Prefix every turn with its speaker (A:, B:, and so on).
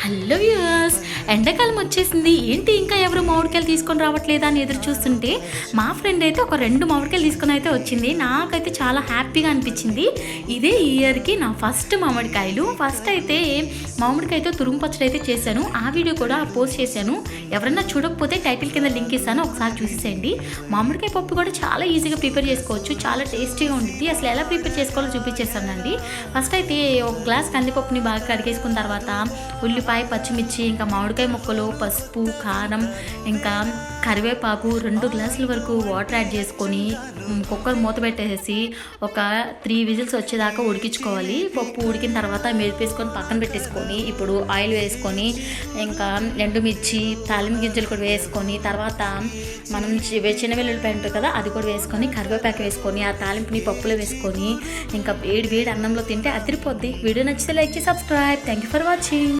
A: Hello use ఎండాకాలం వచ్చేసింది. ఏంటి ఇంకా ఎవరు మామిడికాయలు తీసుకొని రావట్లేదా అని ఎదురు చూస్తుంటే మా ఫ్రెండ్ అయితే ఒక రెండు మామిడికాయలు తీసుకొని అయితే వచ్చింది. నాకైతే చాలా హ్యాపీగా అనిపించింది. ఇదే ఇయర్కి నా ఫస్ట్ మామిడికాయలు. ఫస్ట్ అయితే మామిడికాయతో తురుము పచ్చడి అయితే చేశాను. ఆ వీడియో కూడా పోస్ట్ చేశాను. ఎవరైనా చూడకపోతే టైటిల్ కింద లింక్ ఇస్తాను. ఒకసారి చూసేసేయండి. మామిడికాయ పప్పు కూడా చాలా ఈజీగా ప్రిపేర్ చేసుకోవచ్చు. చాలా టేస్టీగా ఉంటుంది అసలు ఎలా ప్రిపేర్ చేసుకోవాలో చూపించేస్తానండి. ఫస్ట్ అయితే ఒక గ్లాస్ కందిపప్పుని బాగా కడిగేసుకున్న తర్వాత ఉల్లిపాయ పచ్చిమిర్చి ఇంకా మామిడికాయ ముక్కలు పసుపు కారం ఇంకా కరివేపాకు రెండు గ్లాసుల వరకు వాటర్ యాడ్ చేసుకొని కుక్కర్ మూత పెట్టేసి ఒక త్రీ విజిల్స్ వచ్చేదాకా ఉడికించుకోవాలి. పప్పు ఉడికిన తర్వాత మెరిపేసుకొని పక్కన పెట్టేసుకొని ఇప్పుడు ఆయిల్ వేసుకొని ఇంకా ఎండుమిర్చి తాలింపు గింజలు కూడా వేసుకొని తర్వాత మనం చిన్న వెల్లుల్లిపాయ ఉంటుంది కదా అది కూడా వేసుకొని కరివేపాకు వేసుకొని ఆ తాలింపుని పప్పులో వేసుకొని ఇంకా వేడి వేడి అన్నంలో తింటే అదిరిపోద్ది. వీడియో నచ్చితే లైక్ చేసి subscribe. Thank you for watching